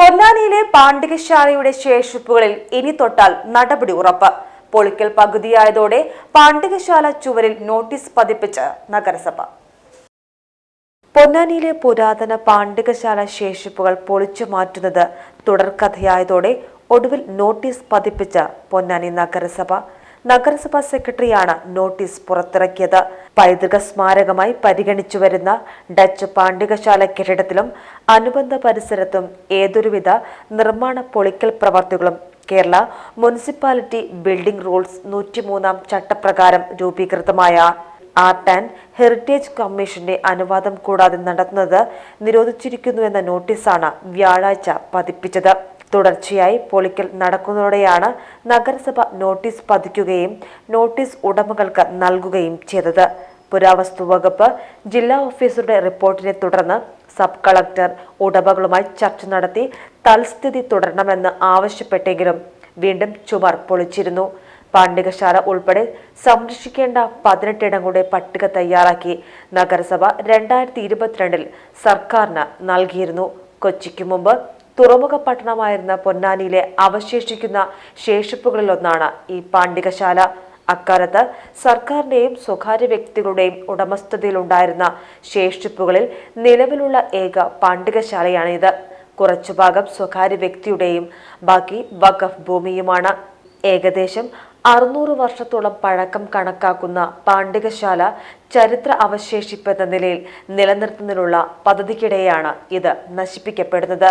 പൊന്നാനിയിലെ പാണ്ഡികശാലയുടെ ശേഷിപ്പുകളിൽ ഇനി തൊട്ടാൽ നടപടി ഉറപ്പ്. പൊളിക്കൽ പകുതിയായതോടെ പാണ്ഡികശാല ചുവരിൽ നോട്ടീസ് പതിപ്പിച്ച് നഗരസഭ. പൊന്നാനിയിലെ പുരാതന പാണ്ഡികശാല ശേഷിപ്പുകൾ പൊളിച്ചു മാറ്റുന്നത് തുടർക്കഥയായതോടെ ഒടുവിൽ നോട്ടീസ് പതിപ്പിച്ച പൊന്നാനി നഗരസഭ. നഗരസഭാ സെക്രട്ടറിയാണ് നോട്ടീസ് പുറത്തിറക്കിയത്. പൈതൃക സ്മാരകമായി പരിഗണിച്ചു വരുന്ന ഡച്ച് പാണ്ഡികശാല കെട്ടിടത്തിലും അനുബന്ധ പരിസരത്തും ഏതൊരുവിധ നിർമ്മാണ പൊളിക്കൽ പ്രവർത്തികളും കേരള മുനിസിപ്പാലിറ്റി ബിൽഡിംഗ് റൂൾസ് നൂറ്റിമൂന്നാം ചട്ടപ്രകാരം രൂപീകൃതമായ. ആർട്ട് ആൻഡ് ഹെറിറ്റേജ് കമ്മീഷന്റെ അനുവാദം കൂടാതെ നടത്തുന്നത് നിരോധിച്ചിരിക്കുന്നുവെന്ന നോട്ടീസാണ് വ്യാഴാഴ്ച പതിപ്പിച്ചത്. തുടർച്ചയായി പൊളിക്കൽ നടക്കുന്നതോടെയാണ് നഗരസഭ നോട്ടീസ് പതിക്കുകയും നോട്ടീസ് ഉടമകൾക്ക് നൽകുകയും ചെയ്തത്. പുരാവസ്തു വകുപ്പ് ജില്ലാ ഓഫീസറുടെ റിപ്പോർട്ടിനെ തുടർന്ന് സബ് കളക്ടർ ഉടമകളുമായി ചർച്ച നടത്തി തൽസ്ഥിതി തുടരണമെന്ന് ആവശ്യപ്പെട്ടെങ്കിലും വീണ്ടും ചുമർ പൊളിച്ചിരുന്നു. പാണ്ഡികശാല ഉൾപ്പെടെ സംരക്ഷിക്കേണ്ട പതിനെട്ടിടങ്ങളുടെ പട്ടിക തയ്യാറാക്കി നഗരസഭ രണ്ടായിരത്തി ഇരുപത്തിരണ്ടിൽ സർക്കാരിന് നൽകിയിരുന്നു. കൊച്ചിക്ക് മുമ്പ് തുറമുഖ പട്ടണമായിരുന്ന പൊന്നാനിയിലെ അവശേഷിക്കുന്ന ശേഷിപ്പുകളിലൊന്നാണ് ഈ പാണ്ഡികശാല അക്കാലത്ത് സർക്കാരിന്റെയും സ്വകാര്യ വ്യക്തികളുടെയും ഉടമസ്ഥതയിലുണ്ടായിരുന്ന ശേഷിപ്പുകളിൽ നിലവിലുള്ള ഏക പാണ്ഡികശാലയാണിത് കുറച്ചു ഭാഗം സ്വകാര്യ വ്യക്തിയുടെയും ബാക്കി വഖഫ് ഭൂമിയുമാണ്. ഏകദേശം അറുന്നൂറ് വർഷത്തോളം പഴക്കം കണക്കാക്കുന്ന പാണ്ഡികശാല ചരിത്ര അവശേഷിപ്പെന്ന നിലയിൽ നിലനിർത്തുന്നതിനുള്ള പദ്ധതിക്കിടെയാണ് ഇത് നശിപ്പിക്കപ്പെടുന്നത്.